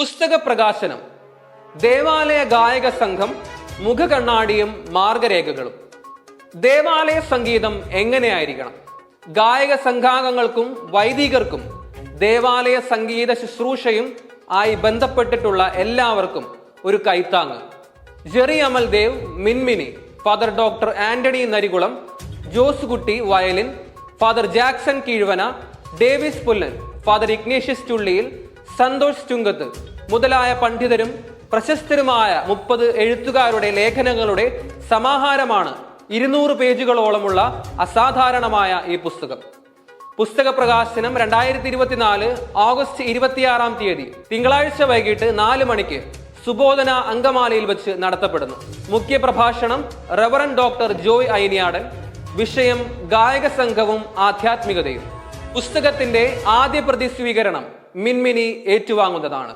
പുസ്തക പ്രകാശനം ദേവാലയ ഗായക സംഘം മുഖകണ്ണാടിയും മാർഗരേഖകളും. ദേവാലയ സംഗീതം എങ്ങനെയായിരിക്കണം? ഗായക സംഘാംഗങ്ങൾക്കും വൈദികർക്കും ദേവാലയ സംഗീത ശുശ്രൂഷയും ആയി ബന്ധപ്പെട്ടിട്ടുള്ള എല്ലാവർക്കും ഒരു കൈത്താങ്ങ്. Jerry Amal Dev Minmini father doctor Antony Narikulam Jose Kutty violin father Jackson Keezhvana Davis Pullan father Ignatius Chulliyil Santhosh Chunkath. മുതലായ പണ്ഡിതരും പ്രശസ്തരുമായ മുപ്പത് എഴുത്തുകാരുടെ ലേഖനങ്ങളുടെ സമാഹാരമാണ് ഇരുന്നൂറ് പേജുകളോളമുള്ള അസാധാരണമായ ഈ പുസ്തകം. പുസ്തക പ്രകാശനം രണ്ടായിരത്തി ഇരുപത്തിനാല് ഓഗസ്റ്റ് ഇരുപത്തിയാറാം തീയതി തിങ്കളാഴ്ച വൈകിട്ട് നാല് മണിക്ക് സുബോധന അങ്കമാലയിൽ വെച്ച് നടത്തപ്പെടുന്നു. മുഖ്യ പ്രഭാഷണം റവറൻ ഡോക്ടർ ജോയ് ഐനിയാടൻ വിഷയം ഗായക സംഘവും ആധ്യാത്മികതയും. പുസ്തകത്തിന്റെ ആദ്യ പ്രതി സ്വീകരണം മിൻമിനി ഏറ്റുവാങ്ങുന്നതാണ്.